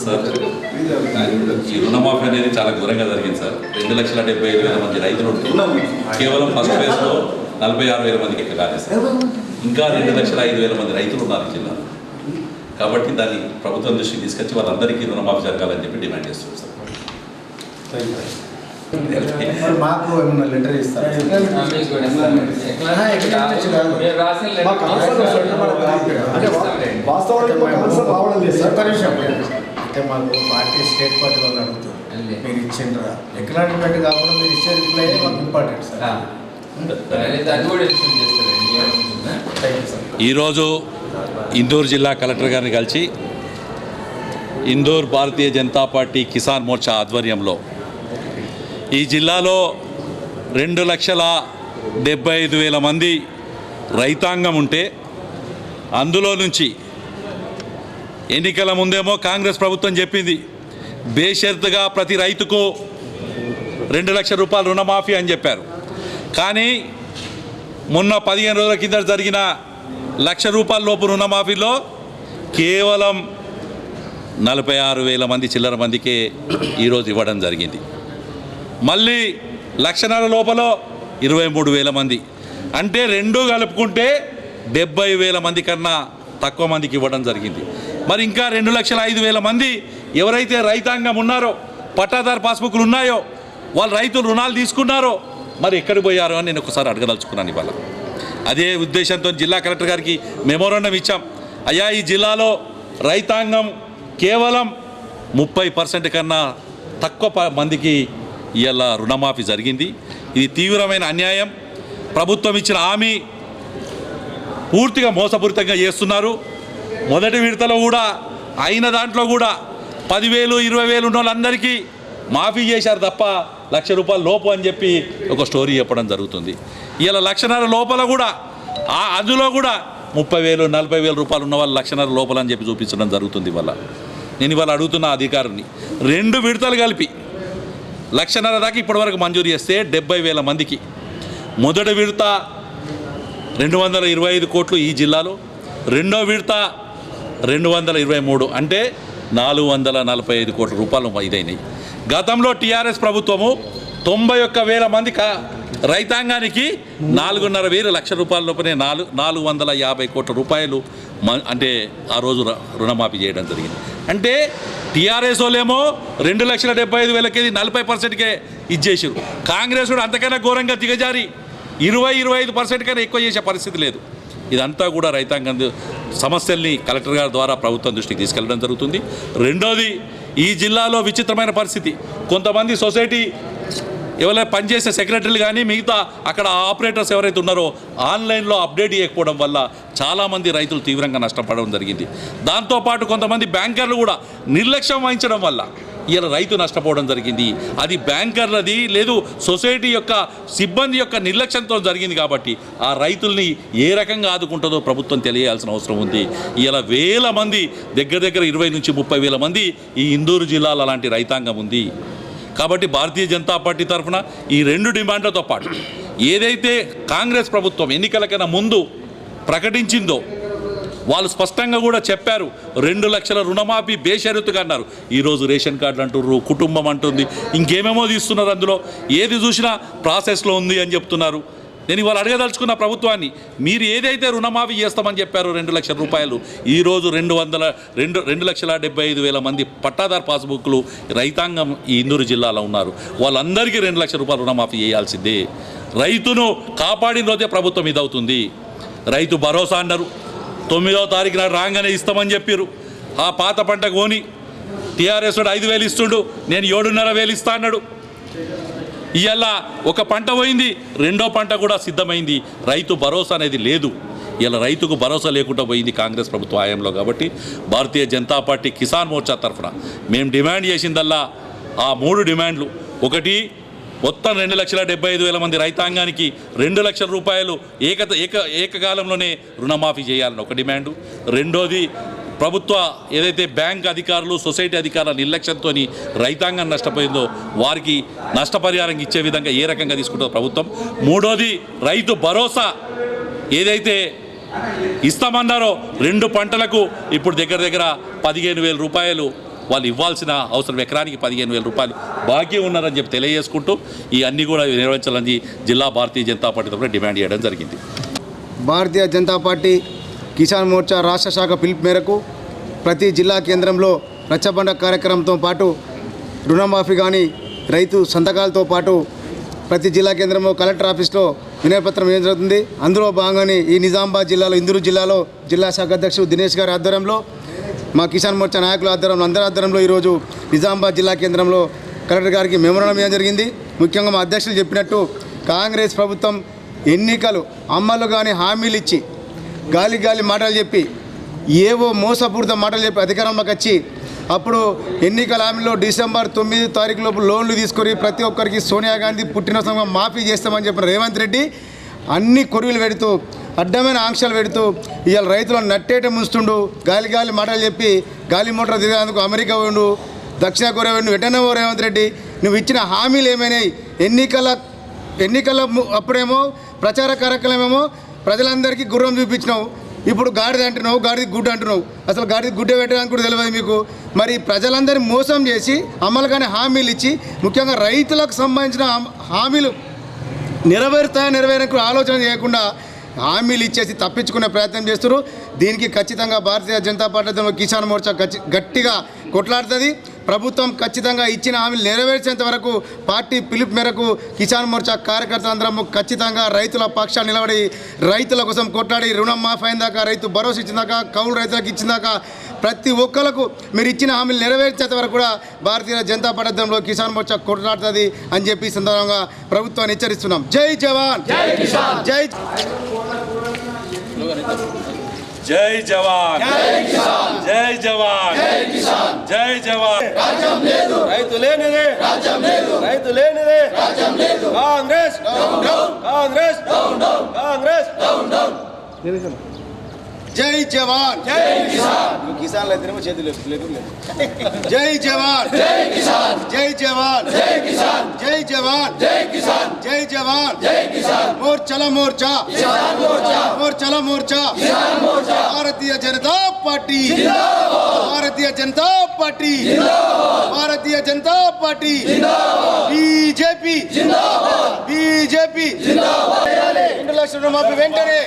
Sir ఈ రుణమాఫీ అనేది చాలా ఘోరంగా జరిగింది సార్. రెండు లక్షల డెబ్బై ఐదు వేల మంది రైతులు కేవలం ఫస్ట్ ఫేజ్లో నలభై ఆరు వేల మందికి ఇక్కడ కాలేదు సార్. ఇంకా రెండు లక్షల ఐదు వేల మంది రైతులు ఉన్నారు జిల్లా కాబట్టి దాన్ని ప్రభుత్వం దృష్టికి తీసుకొచ్చి వాళ్ళందరికీ రుణమాఫీ జరగాలని చెప్పి డిమాండ్ చేస్తున్నాం సార్. మరి మాకు ఏమన్నా లెటర్ ఇస్తారా. అంటే మాకు పార్టీ స్టేట్ పార్టీ వాళ్ళు అడుగుతారు మీరు ఇచ్చిండ్రా? ఎకనామిక్ కాకుండా మీరు ఇచ్చే రిప్లై మాకు ఇంపార్టెంట్ సార్. ఈరోజు ఇందూరు జిల్లా కలెక్టర్ గారిని కలిసి ఇందూర్ భారతీయ జనతా పార్టీ కిసాన్ మోర్చా ఆధ్వర్యంలో ఈ జిల్లాలో రెండు లక్షల డెబ్బై ఐదు వేల మంది రైతాంగం ఉంటే అందులో నుంచి ఎన్నికల ముందేమో కాంగ్రెస్ ప్రభుత్వం చెప్పింది బేషరతుగా ప్రతి రైతుకు రెండు లక్షల రూపాయలు రుణమాఫీ అని చెప్పారు. కానీ మొన్న పదిహేను రోజుల కింద జరిగిన లక్ష రూపాయల లోపు రుణమాఫీలో కేవలం నలభై ఆరు వేల మంది చిల్లర మందికే ఈరోజు ఇవ్వడం జరిగింది. మళ్ళీ లక్షణాల లోపల ఇరవై మూడు వేల మంది. అంటే రెండు కలుపుకుంటే డెబ్బై వేల మంది కన్నా తక్కువ మందికి ఇవ్వడం జరిగింది. మరి ఇంకా రెండు లక్షల ఐదు వేల మంది ఎవరైతే రైతాంగం ఉన్నారో పట్టాదారు పాస్బుక్లు ఉన్నాయో వాళ్ళు రైతులు రుణాలు తీసుకున్నారో మరి ఎక్కడికి పోయారో అని నేను ఒకసారి అడగదలుచుకున్నాను ఇవాళ. అదే ఉద్దేశంతో జిల్లా కలెక్టర్ గారికి మెమోరాండం ఇచ్చాం. అయ్యా ఈ జిల్లాలో రైతాంగం కేవలం ముప్పై పర్సెంట్ కన్నా తక్కువ ప- మందికి ఇవాళ రుణమాఫీ జరిగింది. ఇది తీవ్రమైన అన్యాయం. ప్రభుత్వం ఇచ్చిన హామీ పూర్తిగా మోసపూరితంగా చేస్తున్నారు. మొదటి విడతలో కూడా అయిన దాంట్లో కూడా పదివేలు ఇరవై వేలు ఉన్న వాళ్ళందరికీ మాఫీ చేశారు తప్ప లక్ష రూపాయల లోపు అని చెప్పి ఒక స్టోరీ చెప్పడం జరుగుతుంది. ఇలా లక్షన్నర లోపల కూడా ఆ అందులో కూడా ముప్పై వేలు నలభై వేల రూపాయలు ఉన్న వాళ్ళు లక్షన్నర లోపల అని చెప్పి చూపించడం జరుగుతుంది ఇవాళ. నేను ఇవాళ అడుగుతున్న అధికారుని రెండు విడతలు కలిపి లక్షన్నర దాకా ఇప్పటివరకు మంజూరు చేస్తే డెబ్బై వేల మందికి. మొదటి విడత రెండు వందల ఇరవై ఐదు కోట్లు ఈ జిల్లాలో రెండో విడత రెండు వందల ఇరవై మూడు అంటే నాలుగు వందల నలభై ఐదు కోట్ల రూపాయలు ఇదైనాయి. గతంలో టీఆర్ఎస్ ప్రభుత్వము తొంభై ఒక్క వేల మంది రైతాంగానికి నాలుగున్నర వేల లక్ష రూపాయల లోపలే నాలుగు నాలుగు వందల యాభై కోట్ల రూపాయలు మ- అంటే ఆ రోజు రుణమాఫీ చేయడం జరిగింది. అంటే టీఆర్ఎస్ వాళ్ళేమో రెండు లక్షల డెబ్బై ఐదు వేలకి నలభై పర్సెంట్కే ఇచ్చేసారు కాంగ్రెస్ కూడా అంతకైనా ఘోరంగా దిగజారి. ఇరవై ఇరవై ఐదు పర్సెంట్ కన్నా ఎక్కువ చేసే పరిస్థితి లేదు. ఇదంతా కూడా రైతాంగం సమస్యల్ని కలెక్టర్ గారి ద్వారా ప్రభుత్వం దృష్టికి తీసుకెళ్ళడం జరుగుతుంది. రెండోది ఈ జిల్లాలో విచిత్రమైన పరిస్థితి. కొంతమంది సొసైటీ ఎవరైనా పనిచేసే సెక్రటరీలు కానీ మిగతా అక్కడ ఆపరేటర్స్ ఎవరైతే ఉన్నారో ఆన్లైన్లో అప్డేట్ చేయకపోవడం వల్ల చాలామంది రైతులు తీవ్రంగా నష్టపడడం జరిగింది. దాంతోపాటు కొంతమంది బ్యాంకర్లు కూడా నిర్లక్ష్యం వహించడం వల్ల ఇలా రైతు నష్టపోవడం జరిగింది. అది బ్యాంకర్లది లేదు సొసైటీ యొక్క సిబ్బంది యొక్క నిర్లక్ష్యంతో జరిగింది కాబట్టి ఆ రైతుల్ని ఏ రకంగా ఆదుకుంటుందో ప్రభుత్వం తెలియాల్సిన అవసరం ఉంది. ఇలా వేల మంది దగ్గర దగ్గర ఇరవై నుంచి ముప్పై వేల మంది ఈ ఇందూరు జిల్లాలో అలాంటి రైతాంగం ఉంది. కాబట్టి భారతీయ జనతా పార్టీ తరఫున ఈ రెండు డిమాండ్లతో పాటు ఏదైతే కాంగ్రెస్ ప్రభుత్వం ఎన్నికల కన్నా ముందు ప్రకటించిందో వాళ్ళు స్పష్టంగా కూడా చెప్పారు రెండు లక్షల రుణమాఫీ బేషరతుగా అన్నారు. ఈరోజు రేషన్ కార్డులు అంటున్నారు కుటుంబం అంటుంది ఇంకేమేమో తీస్తున్నారు అందులో ఏది చూసినా ప్రాసెస్లో ఉంది అని చెప్తున్నారు. నేను ఇవాళ అడగదలుచుకున్న ప్రభుత్వాన్ని మీరు ఏదైతే రుణమాఫీ చేస్తామని చెప్పారో రెండు లక్షల రూపాయలు ఈరోజు రెండు వందల రెండు రెండు లక్షల డెబ్బై ఐదు వేల మంది పట్టాదారు పాస్బుక్లు రైతాంగం ఈ ఇందూరు జిల్లాలో ఉన్నారు. వాళ్ళందరికీ రెండు లక్షల రూపాయలు రుణమాఫీ చేయాల్సిందే. రైతును కాపాడిన రోజే ప్రభుత్వం ఇదవుతుంది. రైతు భరోసా అన్నారు. తొమ్మిదవ తారీఖున రాగానే ఇస్తామని చెప్పారు ఆ పాత పంట కోని టీఆర్ఎస్ వాడు ఐదు వేలు ఇస్తుండు నేను ఏడున్నర వేలు ఇస్తా అన్నాడు. ఇవాళ ఒక పంట పోయింది రెండో పంట కూడా సిద్ధమైంది. రైతు భరోసా అనేది లేదు. ఇలా రైతుకు భరోసా లేకుండా పోయింది కాంగ్రెస్ ప్రభుత్వ హయాంలో కాబట్టి భారతీయ జనతా పార్టీ కిసాన్ మోర్చా తరఫున. మేము డిమాండ్ చేసిందల్లా ఆ మూడు డిమాండ్లు. ఒకటి మొత్తం రెండు లక్షల డెబ్బై ఐదు వేల మంది రైతాంగానికి రెండు లక్షల రూపాయలు ఏకత ఏక ఏకకాలంలోనే రుణమాఫీ చేయాలని ఒక డిమాండు. రెండోది ప్రభుత్వ ఏదైతే బ్యాంక్ అధికారులు సొసైటీ అధికారుల నిర్లక్ష్యంతో రైతాంగం నష్టపోయిందో వారికి నష్టపరిహారం ఇచ్చే విధంగా ఏ రకంగా తీసుకుంటుందో ప్రభుత్వం. మూడోది రైతు భరోసా ఏదైతే ఇస్తామన్నారో రెండు పంటలకు ఇప్పుడు దగ్గర దగ్గర పదిహేను వేల రూపాయలు వాళ్ళు ఇవ్వాల్సిన అవసరం ఎకరానికి పదిహేను వేల రూపాయలు బాకీ ఉన్నారని చెప్పి తెలియజేసుకుంటూ ఈ అన్ని కూడా నిర్వహించాలని జిల్లా భారతీయ జనతా పార్టీ తరఫున డిమాండ్ చేయడం జరిగింది. భారతీయ జనతా పార్టీ కిసాన్ మోర్చా రాష్ట్ర శాఖ పిలుపు మేరకు ప్రతి జిల్లా కేంద్రంలో రచ్చబండ కార్యక్రమంతో పాటు రుణమాఫీ కానీ రైతు సంతకాలతో పాటు ప్రతి జిల్లా కేంద్రంలో కలెక్టర్ ఆఫీస్లో వినయపత్రం ఏం జరుగుతుంది. అందులో భాగంగానే ఈ నిజామాబాద్ జిల్లాలో ఇందూరు జిల్లాలో జిల్లా శాఖ అధ్యక్షుడు దినేష్ గారి ఆధ్వర్యంలో మా కిసాన్ మోర్చా నాయకుల ఆధ్వర్యంలో అందరి ఆధ్వర్యంలో ఈరోజు నిజామాబాద్ జిల్లా కేంద్రంలో కలెక్టర్ గారికి మెమరణం ఏం జరిగింది. ముఖ్యంగా మా అధ్యక్షులు చెప్పినట్టు కాంగ్రెస్ ప్రభుత్వం ఎన్నికలు అమలు కానీ హామీలు ఇచ్చి గాలి గాలి మాటలు చెప్పి ఏవో మోసపూరిత మాటలు చెప్పి అధికారంలోకి వచ్చి అప్పుడు ఎన్నికల హామీలో డిసెంబర్ తొమ్మిది తారీఖు లోపు లోన్లు తీసుకొని ప్రతి ఒక్కరికి సోనియా గాంధీ పుట్టినరోజు మాఫీ చేస్తామని చెప్పిన రేవంత్ రెడ్డి అన్ని కొరువులు పెడుతూ అడ్డమైన ఆంక్షలు పెడుతూ ఇవాళ రైతులను నట్టేట ముంచుతుండు గాలి గాలి మాటలు చెప్పి గాలి మోటార్ తిరిగేందుకు అమెరికా పోయిండు దక్షిణ కొరియా పోయిండు వెంటనే రేవంత్ రెడ్డి. నువ్వు ఇచ్చిన హామీలు ఏమైనాయి? ఎన్నికల ఎన్నికల అప్పుడేమో ప్రచార కార్యక్రమమేమో ప్రజలందరికీ గుర్రం చూపించినావు. ఇప్పుడు గాడిద అంటున్నావు గాడిద గుడ్డ అంటున్నావు. అసలు గాడిద గుడ్డ పెట్టడానికి కూడా తెలియదు మీకు. మరి ప్రజలందరినీ మోసం చేసి అమలు కానీ హామీలు ఇచ్చి ముఖ్యంగా రైతులకు సంబంధించిన హామీలు నెరవేరుతాయా నెరవేరకు ఆలోచన చేయకుండా హామీలు ఇచ్చేసి తప్పించుకునే ప్రయత్నం చేస్తున్నారు. దీనికి ఖచ్చితంగా భారతీయ జనతా పార్టీ కిసాన్ మోర్చా గట్టిగా కొట్లాడుతుంది. ప్రభుత్వం ఖచ్చితంగా ఇచ్చిన హామీలు నెరవేర్చేంత వరకు పార్టీ పిలుపు మేరకు కిసాన్ మోర్చా కార్యకర్తలు అందరము ఖచ్చితంగా రైతుల పక్షాన్ని నిలబడి రైతుల కోసం కొట్లాడి రుణం మాఫ్ అయిందాక రైతు భరోసా ఇచ్చిందాక కౌలు రైతులకు ఇచ్చిందాక ప్రతి ఒక్కరికి మీరు ఇచ్చిన హామీలు నెరవేర్చేంత వరకు కూడా భారతీయ జనతా పార్టీ ఆధ్వర్యంలో కిసాన్ మోర్చా కొట్లాడుతుంది అని చెప్పి సందర్భంగా ప్రభుత్వాన్ని హెచ్చరిస్తున్నాం. జై జవాన్! జై కిసాన్ జై జై జవాన్ జై జవాన్ జై జవాన్ రైతు లేనిదే రాజ్యం లేదు రైతు లేనిదే రాజ్యం లేదు కాంగ్రెస్ కాంగ్రెస్ కాంగ్రెస్ జై జవాన్ జై కిసాన్ కిసాన్ అయితేనేమో చేతులు లేకుండా జై జవాన్ జై కిసాన్ జై జవాన్ జై కిసాన్ జై జవాన్ జై కిసాన్ జై జవాన్ జై కిసాన్ మోర్చల Morcha Kisan Morcha మోర్చల Morcha Kisan Morcha Bharatiya Janata party zindabad Bharatiya Janata party zindabad Bharatiya Janata party zindabad BJP zindabad BJP zindabad రెండు లక్షల రుణమాఫీ వెంటనే